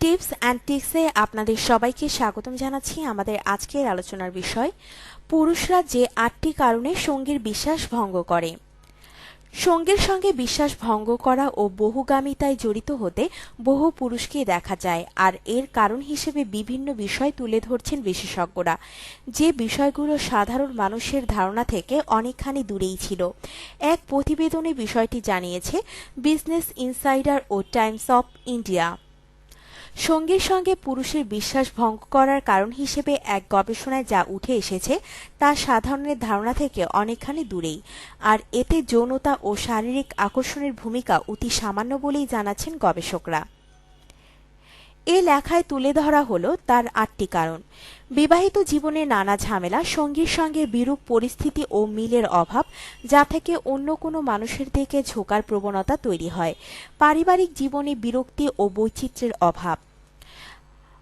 Tips and টিক্সে আপনাদের সবাইকে স্বাগতম জানাচ্ছি আমাদের আজকের আলোচনার বিষয়, পুরুষরা যে আটটি কারণে সঙ্গীর বিশ্বাস ভঙ্গ করে। সঙ্গীর সঙ্গে বিশ্বাস ভঙ্গ করা ও বহুগামিতায় জড়িত হতে বহু পুরুষকে দেখা যায়, আর এর কারণ হিসেবে বিভিন্ন বিষয় তুলে ধরছেন বিশেষজ্ঞরা। যে বিষয়গুলো সাধারণ মানুষের ধারণা থেকে অনেকখানি দূরেই ছিল। এক প্রতিবেদনে বিষয়টি জানিয়েছে, বিজনেস ইনসাইডার ও টাইমস অফ ইন্ডিয়া। সঙ্গীর সঙ্গে পুরুষের বিশ্বাস ভঙ্গ করার কারণ হিসেবে এক গবেষণায় যা উঠে এসেছে, তা সাধারণের ধারণা থেকে অনেকখানি দূরেই। আর এতে যৌনতা ও শারীরিক আকর্ষণের ভূমিকা অতি সামান্য বলেই জানাচ্ছেন গবেষকরা। এ লেখায় তুলে ধরা হলো তার আটটি কারণ। বিবাহিত জীবনে নানা ঝামেলা, সঙ্গীর সঙ্গে বিরূপ পরিস্থিতি ও মিলের অভাব, যা থেকে অন্য কোনো মানুষের দিকে ঝোঁকার প্রবণতা তৈরি হয়। পারিবারিক জীবনে বিরক্তি ও বৈচিত্র্যের অভাব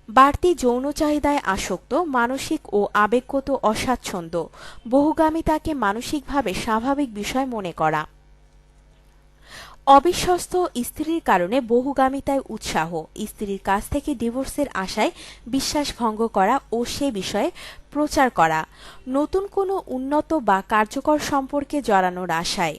বাড়তি যৌন চাহিদায় আসক্ত, মানসিক ও আবেগগত অস্বাচ্ছন্দ্য বহুগামিতাকে মানসিকভাবে স্বাভাবিক বিষয় মনে করা। অবিশ্বস্ত স্ত্রীর কারণে বহুগামিতায় উৎসাহ, স্ত্রীর কাছ থেকে ডিভোর্সের আশায় বিশ্বাস ভঙ্গ করা ও সে বিষয়ে প্রচার করা, নতুন কোনো উন্নত বা কার্যকর সম্পর্কে জড়ানোর আশায়।